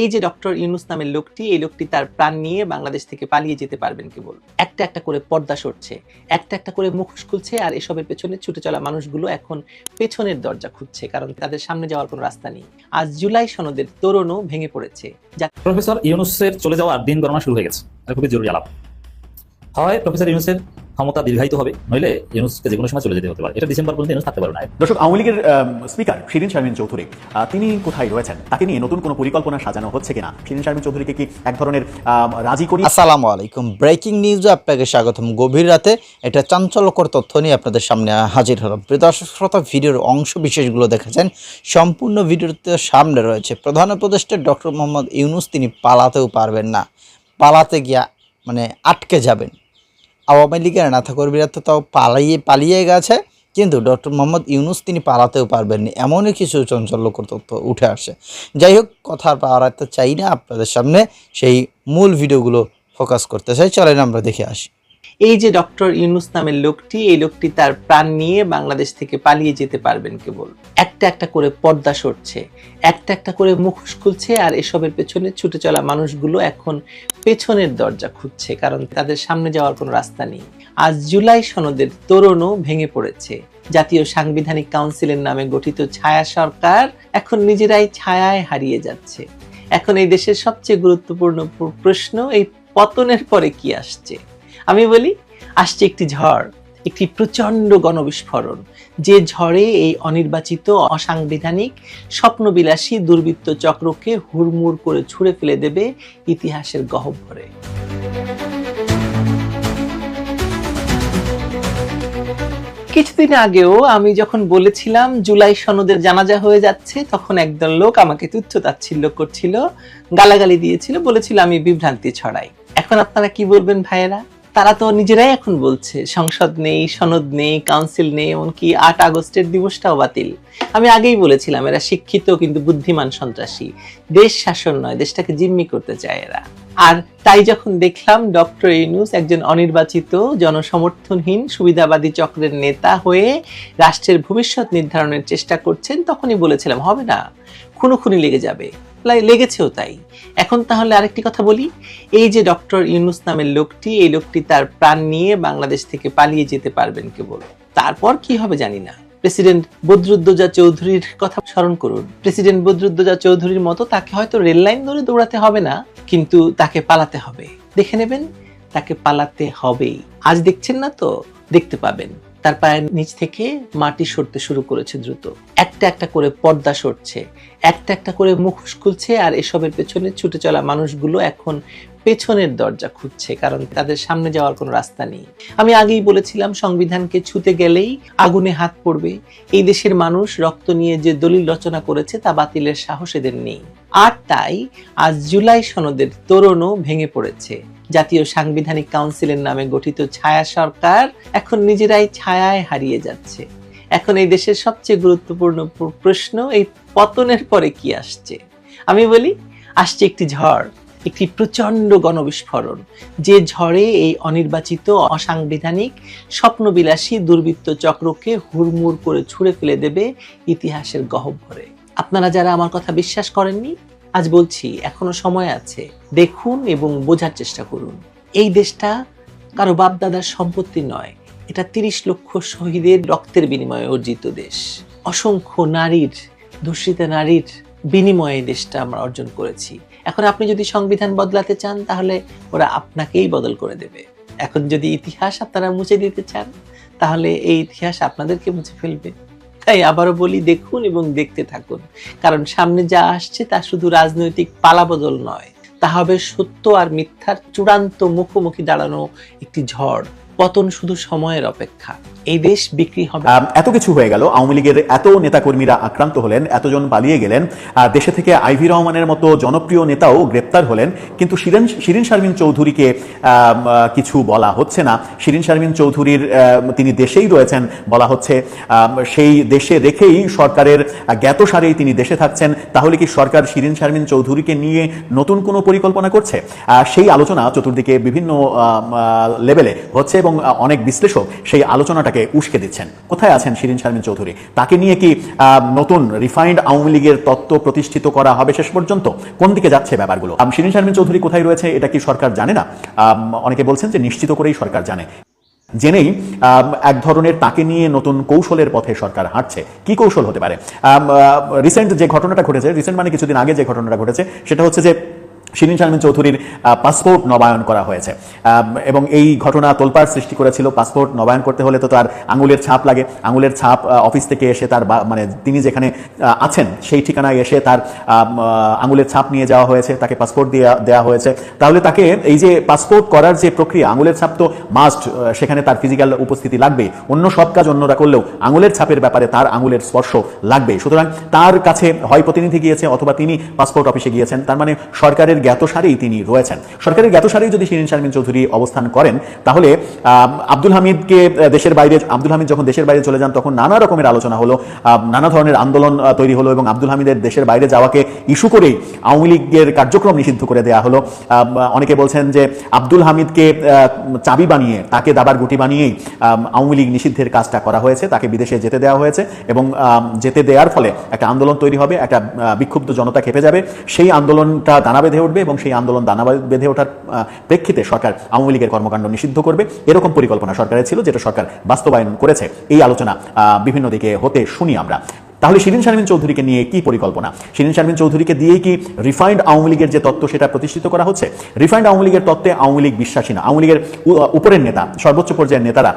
এই যে ডক্টর ইউনুস নামের লোকটি, এই লোকটি তার প্রাণ নিয়ে বাংলাদেশ থেকে পালিয়ে যেতে পারবেন কেবল একটা একটা করে পর্দা সরছে, একটা একটা করে মুখোশ খুলছে, আর এসবের পেছনে ছুটে চলা মানুষগুলো এখন পেছনের দরজা খুঁজছে, কারণ তাদের সামনে যাওয়ার কোনো রাস্তা নেই। আজ জুলাই সনদের তোরণও ভেঙে পড়েছে। প্রফেসর ইউনুসের চলে যাওয়ার দিন গণনা শুরু হয়ে গেছে। খুবই জরুরি আলাপ। হয় প্রফেসর ইউনুসের ক্ষমতা দীর্ঘায়িত হবে নইলে ইউনুসকে যে কোনো সময় চলে যেতে হতে পারে। এটা ডিসেম্বর পর্যন্ত ইউনুস থাকতে পারবে না। দর্শক আওয়ামী লীগের স্পিকার শিরিন শারমিন চৌধুরী আহ, তিনি কোথায় রয়েছেন? তাকে নিয়ে নতুন কোনো পরিকল্পনা সাজানো হচ্ছে কিনা? শিরিন শারমিন চৌধুরীকে কি এক ধরনের রাজি করি? আসসালামু আলাইকুম। ব্রেকিং নিউজে আপনাকে স্বাগতম। গভীর রাতে এটা চাঞ্চল্যকর তথ্য নিয়ে আপনাদের সামনে হাজির হলাম। প্রিয় দর্শক শ্রোতা ভিডিওর অংশ বিশেষগুলো দেখেছেন। সম্পূর্ণ ভিডিওতে সামনে রয়েছে প্রধান উপদেষ্টা ডক্টর মোহাম্মদ ইউনুস। তিনি পালাতেও পারবেন না। পালাতে গিয়া মানে আটকে যাবেন। আওয়ামী লীগের নেতাকর্মীরা তো তাও পালিয়ে পালিয়ে গেছে, কিন্তু ডক্টর মোহাম্মদ ইউনুস তিনি পালাতেও পারবেন এমনই কিছু চঞ্চল্যকর তথ্য উঠে আসে। যাই হোক, কথা পাওয়ার পাওয়াতে চাই না। আপনাদের সামনে সেই মূল ভিডিওগুলো ফোকাস করতে চাই। চলেন আমরা দেখে আসি। এই যে ডক্টর ইউনুস নামের লোকটি, এই লোকটি তার প্রাণ নিয়ে বাংলাদেশ থেকে পালিয়ে যেতে পারবেন কেবল। একটা একটা করে পর্দা সরছে, একটা একটা করে মুখোশ খুলছে, আর এসবের পেছনে ছুটে চলা মানুষগুলো এখন পেছনের দরজা খুঁজছে, কারণ তাদের সামনে যাওয়ার কোনো রাস্তা নেই। আজ জুলাই সনদের তোরণও ভেঙে পড়েছে। জাতীয় সাংবিধানিক কাউন্সিলের নামে গঠিত ছায়া সরকার এখন নিজেরাই ছায়ায় হারিয়ে যাচ্ছে। এখন এই দেশের সবচেয়ে গুরুত্বপূর্ণ প্রশ্ন, এই পতনের পরে কি আসছে? আমি বলি, আসছে একটি ঝড়, একটি প্রচণ্ড গণবিস্ফোরণ। যে ঝড়ে এই অনির্বাচিত, অসাংবিধানিক, স্বপ্নবিলাসী, দুর্বৃত্ত চক্রকে হুড়মুড় করে ছুঁড়ে ফেলে দেবে ইতিহাসের গহ্বরে কিছুদিন আগেও আমি যখন বলেছিলাম, জুলাই সনদের জানাজা হয়ে যাচ্ছে, তখন একদল লোক আমাকে তুচ্ছ তাচ্ছিল্য করছিল, গালাগালি দিয়েছিল, বলেছিল আমি বিভ্রান্তি ছড়াই। এখন আপনারা কি বলবেন ভাইয়েরা? তারা তো নিজেরাই এখন বলছে, সংসদ নেই, সনদ নেই কাউন্সিল নেই, এমনকি আট আগস্টের দিবসটাও বাতিল। আমি আগেই বলেছিলাম, এরা শিক্ষিত কিন্তু বুদ্ধিমান সন্ত্রাসী। দেশ শাসন নয়, দেশটাকে জিম্মি করতে চায় এরা। আর তাই যখন দেখলাম ডক্টর ইউনুস একজন অনির্বাচিত, জনসমর্থনহীন, সুবিধাবাদী চক্রের নেতা হয়ে রাষ্ট্রের ভবিষ্যৎ নির্ধারণের চেষ্টা করছেন, তখনই বলেছিলাম, হবে না। খুনোখুনি লেগে যাবে। লেগেছেও তাই। এখন তাহলে আরেকটি কথা বলি। এই যে ডক্টর ইউনুস নামের লোকটি, এই লোকটি তার প্রাণ নিয়ে বাংলাদেশ থেকে পালিয়ে যেতে পারবেন কেবল। তারপর কি হবে জানি না। প্রেসিডেন্ট বদরুদ্দোজা চৌধুরীর কথা স্মরণ করুন। প্রেসিডেন্ট বদরুদ্দোজা চৌধুরীর মতো তাকে হয়তো রেল লাইন ধরে দৌড়াতে হবে না, কিন্তু তাকে পালাতে হবে। দেখে নেবেন, তাকে পালাতে হবেই। আজ দেখছেন না তো? দেখতে পাবেন। তার পায়ের নিচ থেকে মাটি সরতে শুরু করেছে দ্রুত। একটা একটা করে পর্দা সরছে, একটা একটা করে মুখোশ খুলছে আর এসবের পেছনে ছুটে চলা মানুষগুলো এখন পেছনের দরজা খুঁজছে কারণ তাদের সামনে যাওয়ার কোনো রাস্তা নেই। আমি আগেই বলেছিলাম, সংবিধানকে ছুতে গেলেই আগুনে হাত পড়বে। এই দেশের মানুষ রক্ত নিয়ে যে দলিল রচনা করেছে তা বাতিলের সাহস এদের নেই। আর তাই আজ জুলাই সনদের তোরণও ভেঙে পড়েছে। জাতীয় সাংবিধানিক কাউন্সিলের নামে গঠিত ছায়া সরকার এখন নিজেরাই ছায়ায় হারিয়ে যাচ্ছে। এখন এই দেশের সবচেয়ে গুরুত্বপূর্ণ প্রশ্ন, এই পতনের পরে কি আসছে? আমি বলি, আসছে একটি ঝড়, একটি প্রচণ্ড গণবিস্ফোরণ। যে ঝড়ে এই অনির্বাচিত, অসাংবিধানিক, স্বপ্নবিলাসী, দুর্বৃত্ত চক্রকে হুড়মুড় করে ছুঁড়ে ফেলে দেবে ইতিহাসের গহ্বরে আপনারা যারা আমার কথা বিশ্বাস করেননি আজ বলছি, এখনও সময় আছে। দেখুন এবং বোঝার চেষ্টা করুন। এই দেশটা কারও বাপদাদার সম্পত্তি নয়। এটা তিরিশ লক্ষ শহীদের রক্তের বিনিময়ে অর্জিত দেশ। অসংখ্য নারীর ধর্ষিতা নারীর বিনিময়ে দেশটা আমরা অর্জন করেছি। এখন আপনি যদি সংবিধান বদলাতে চান, তাহলে ওরা আপনাকেই বদল করে দেবে। এখন যদি ইতিহাস আপনারা মুছে দিতে চান, তাহলে এই ইতিহাস আপনাদেরকে মুছে ফেলবে। তাই আবারও বলি, দেখুন এবং দেখতে থাকুন। কারণ সামনে যা আসছে তা শুধু রাজনৈতিক পালাবদল নয়, তা হবে সত্য আর মিথ্যার চূড়ান্ত মুখোমুখি দাঁড়ানো একটি ঝড়। পতন শুধু সময়ের অপেক্ষা। এই দেশ বিক্রি হবে। এত কিছু হয়ে গেল। আওয়ামী লীগের এত নেতাকর্মীরা আক্রান্ত হলেন, এতজন পালিয়ে গেলেন। দেশে থেকে আইভি রহমানের মতো জনপ্রিয় নেতাও গ্রেপ্তার হলেন। কিন্তু শিরিন শিরিন শারমিন চৌধুরীকে কিছু বলা হচ্ছে না। শিরিন শারমিন চৌধুরীর তিনি দেশেই রয়েছেন বলা হচ্ছে। সেই দেশে রেখেই সরকারের জ্ঞাতসারেই তিনি দেশে থাকছেন। তাহলে কি সরকার শিরিন শারমিন চৌধুরীকে নিয়ে নতুন কোনো পরিকল্পনা করছে? সেই আলোচনা চতুর্দিকে বিভিন্ন লেভেলে হচ্ছে। এবং অনেক বিশ্লেষক সেই আলোচনাটাকে উস্কে দিচ্ছেন। কোথায় আছেন শিরিন শারমিন চৌধুরী? তাকে নিয়ে কি নতুন রিফাইন্ড আওয়ামী লীগের তত্ত্ব প্রতিষ্ঠিত করা হবে শেষ পর্যন্ত? কোন দিকে যাচ্ছে ব্যাপারগুলো? শিরিন শারমিন চৌধুরী কোথায় রয়েছে এটা কি সরকার জানে না? অনেকে বলছেন যে নিশ্চিত করেই সরকার জানে। জেনেই এক ধরনের তাকে নিয়ে নতুন কৌশলের পথে সরকার হাঁটছে। কি কৌশল হতে পারে? রিসেন্ট যে ঘটনাটা ঘটেছে রিসেন্ট মানে কিছুদিন আগে যে ঘটনাটা ঘটেছে, সেটা হচ্ছে যে শিরিন শারমিন চৌধুরীর পাসপোর্ট নবায়ন করা হয়েছে। এবং এই ঘটনা তোলপাড় সৃষ্টি করেছিল পাসপোর্ট নবায়ন করতে হলে তো তার আঙুলের ছাপ লাগে। আঙুলের ছাপ অফিস থেকে এসে তার মানে তিনি যেখানে আছেন সেই ঠিকানায় এসে তার আঙুলের ছাপ নিয়ে যাওয়া হয়েছে, তাকে পাসপোর্ট দিয়ে দেওয়া হয়েছে। তাহলে তাকে এই যে পাসপোর্ট করার যে প্রক্রিয়া, আঙুলের ছাপ তো মাস্ট সেখানে তার ফিজিক্যাল উপস্থিতি লাগবে অন্য সব কাজ অন্যরা করলেও আঙুলের ছাপের ব্যাপারে তার আঙুলের স্পর্শ লাগবে সুতরাং তার কাছে হয় প্রতিনিধি গিয়েছে অথবা তিনি পাসপোর্ট অফিসে গিয়েছেন। তার মানে সরকারের জ্ঞাতসারেই তিনি রয়েছেন। সরকারের জ্ঞাতসারেই যদি শিরিন শারমিন চৌধুরী অবস্থান করেন, তাহলে আব্দুল হামিদকে দেশের বাইরে, আব্দুল হামিদ যখন দেশের বাইরে চলে যান, তখন নানা রকমের আলোচনা হলো নানা ধরনের আন্দোলন তৈরি হলো এবং আব্দুল হামিদের দেশের বাইরে যাওয়াকে ইস্যু করেই আওয়ামী লীগের কার্যক্রম নিষিদ্ধ করে দেওয়া হলো। অনেকে বলছেন যে আব্দুল হামিদকে চাবি বানিয়ে, তাকে দাবার গুটি বানিয়েই আওয়ামী লীগ নিষিদ্ধের কাজটা করা হয়েছে, তাকে বিদেশে যেতে দেওয়া হয়েছে এবং যেতে দেওয়ার ফলে একটা আন্দোলন তৈরি হবে, একটা বিক্ষুব্ধ জনতা খেপে যাবে। সেই আন্দোলনটা দানা বেঁধে উঠবে এবং সেই আন্দোলন দানা বেঁধে ওঠার প্রেক্ষিতে সরকার আওয়ামী লীগের কর্মকাণ্ড নিষিদ্ধ করবে। এরকম পরিকল্পনা সরকারের ছিল, যেটা সরকার বাস্তবায়ন করেছে। এই আলোচনা বিভিন্ন দিকে হতে শুনি আমরা। তাহলে শিরিন শারমিন চৌধুরীকে নিয়ে কি পরিকল্পনা? শিরিন শারমিন চৌধুরীকে দিয়েই কি রিফাইন্ড আওয়ামী লীগের যে তত্ত্ব সেটা প্রতিষ্ঠিত করা হচ্ছে? রিফাইন্ড আওয়ামী লীগের তত্ত্বে আওয়ামী লীগ বিশ্বাসী না। আওয়ামী লীগের উপরের নেতা, সর্বোচ্চ পর্যায়ের নেতারা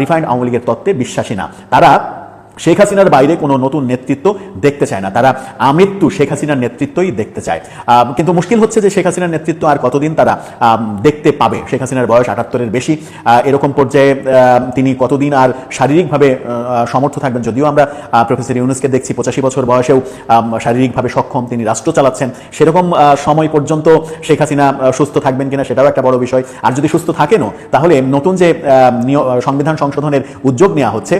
রিফাইন্ড আওয়ামী লীগের তত্ত্বে বিশ্বাসী না। তারা শেখ হাসিনার বাইরে কোনো নতুন নেতৃত্ব দেখতে চায় না। তারা আমৃত্যু শেখ হাসিনার নেতৃত্বই দেখতে চায়। কিন্তু মুশকিল হচ্ছে যে শেখ হাসিনার নেতৃত্ব আর কতদিন তারা দেখতে পাবে? শেখ হাসিনার বয়স আটাত্তরের বেশি। এরকম পর্যায়ে তিনি কতদিন আর শারীরিকভাবে সমর্থ থাকবেন? যদিও আমরা প্রফেসর ইউনুসকে দেখছি পঁচাশি বছর বয়সেও শারীরিকভাবে সক্ষম তিনি রাষ্ট্র চালাচ্ছেন। সেরকম সময় পর্যন্ত শেখ হাসিনা সুস্থ থাকবেন কিনা সেটাও একটা বড় বিষয়। আর যদি সুস্থ থাকেনও, তাহলে নতুন যে সংবিধান সংশোধনের উদ্যোগ নেওয়া হচ্ছে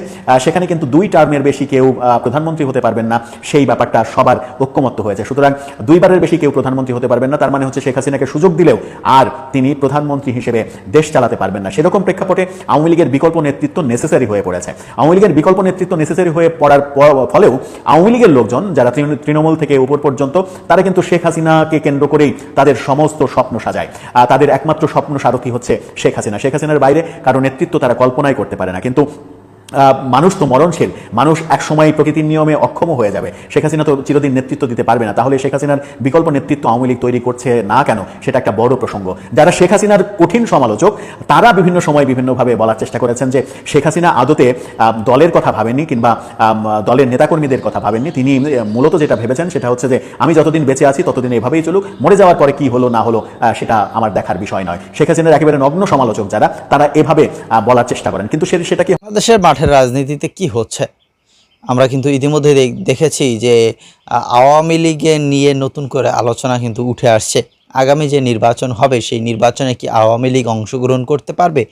সেখানে কিন্তু দুই টার্মের বেশি কেউ প্রধানমন্ত্রী হতে পারবেন না, সেই ব্যাপারটা সবার ঐক্যমত্য হয়েছে। সুতরাং দুইবারের বেশি কেউ প্রধানমন্ত্রী হতে পারবেন না, তার মানে হচ্ছে শেখ হাসিনাকে সুযোগ দিলেও আর তিনি প্রধানমন্ত্রী হিসেবে দেশ চালাতে পারবেন না। সেরকম প্রেক্ষাপটে আওয়ামী লীগের বিকল্প নেতৃত্ব নেসেসারি হয়ে পড়েছে। আওয়ামী লীগের বিকল্প নেতৃত্ব নেসেসারি হয়ে পড়ার ফলেও আওয়ামী লীগের লোকজন, যারা তৃণমূল থেকে উপর পর্যন্ত, তারা কিন্তু শেখ হাসিনাকে কেন্দ্র করেই তাদের সমস্ত স্বপ্ন সাজায়। আর তাদের একমাত্র স্বপ্ন সারথী হচ্ছে শেখ হাসিনা। শেখ হাসিনার বাইরে কারও নেতৃত্ব তারা কল্পনাই করতে পারে না। কিন্তু মানুষ তো মরণশীল। মানুষ এক সময় প্রকৃতির নিয়মে অক্ষম হয়ে যাবে। শেখ হাসিনা তো চিরদিন নেতৃত্ব দিতে পারবে না। তাহলে শেখ হাসিনার বিকল্প নেতৃত্ব আওয়ামী লীগ তৈরি করছে না কেন? সেটা একটা বড় প্রসঙ্গ। যারা শেখ হাসিনার কঠিন সমালোচক, তারা বিভিন্ন সময় বিভিন্নভাবে বলার চেষ্টা করেছেন যে শেখ হাসিনা আদতে দলের কথা ভাবেননি কিংবা দলের নেতাকর্মীদের কথা ভাবেননি। তিনি মূলত যেটা ভেবেছেন সেটা হচ্ছে যে, আমি যতদিন বেঁচে আছি, ততদিন এভাবেই চলুক। মরে যাওয়ার পরে কি হলো, না হলো সেটা আমার দেখার বিষয় নয়। শেখ হাসিনার একেবারে নগ্ন সমালোচক যারা, তারা এভাবে বলার চেষ্টা করেন। কিন্তু সেটা কি বাংলাদেশের মাঠের রাজনীতিতে কি হচ্ছে? আমরা কিন্তু ইতিমধ্যে দেখেছি যে আওয়ামী লীগের নিয়ে নতুন করে আলোচনা কিন্তু উঠে আসছে। আগামী যে নির্বাচন হবে, সেই নির্বাচনে কি আওয়ামী লীগ অংশগ্রহণ করতে পারবে?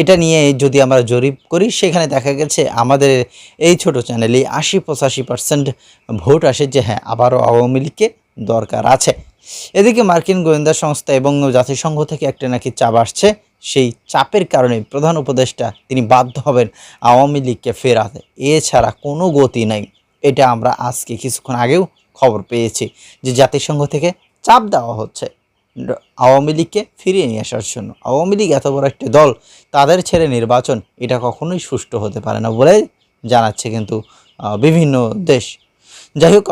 এটা নিয়ে যদি আমরা জরিপ করি, সেখানে দেখা গেছে আমাদের এই ছোট চ্যানেলে আশি পঁচাশি পার্সেন্ট ভোট আসে যে হ্যাঁ আবারও আওয়ামী লীগকে দরকার আছে। এদিকে মার্কিন গোয়েন্দা সংস্থা এবং জাতিসংঘ থেকে একটা নাকি চাপ আসছে। সেই চাপের কারণে প্রধান উপদেষ্টা তিনি বাধ্য হবেন আওয়ামী লীগকে ফেরাতে। এছাড়া কোনো গতি নাই। এটা আমরা আজকে কিছুক্ষণ আগেও খবর পেয়েছি যে জাতিসংঘ থেকে চাপ দেওয়া হচ্ছে আওয়ামী লীগকে ফিরিয়ে নিয়ে আসার জন্য। আওয়ামী লীগ এত বড় একটি দল, তাদের ছেড়ে নির্বাচন এটা কখনোই সুষ্ঠু হতে পারে না বলে জানাচ্ছে কিন্তু বিভিন্ন দেশ। যাই হোক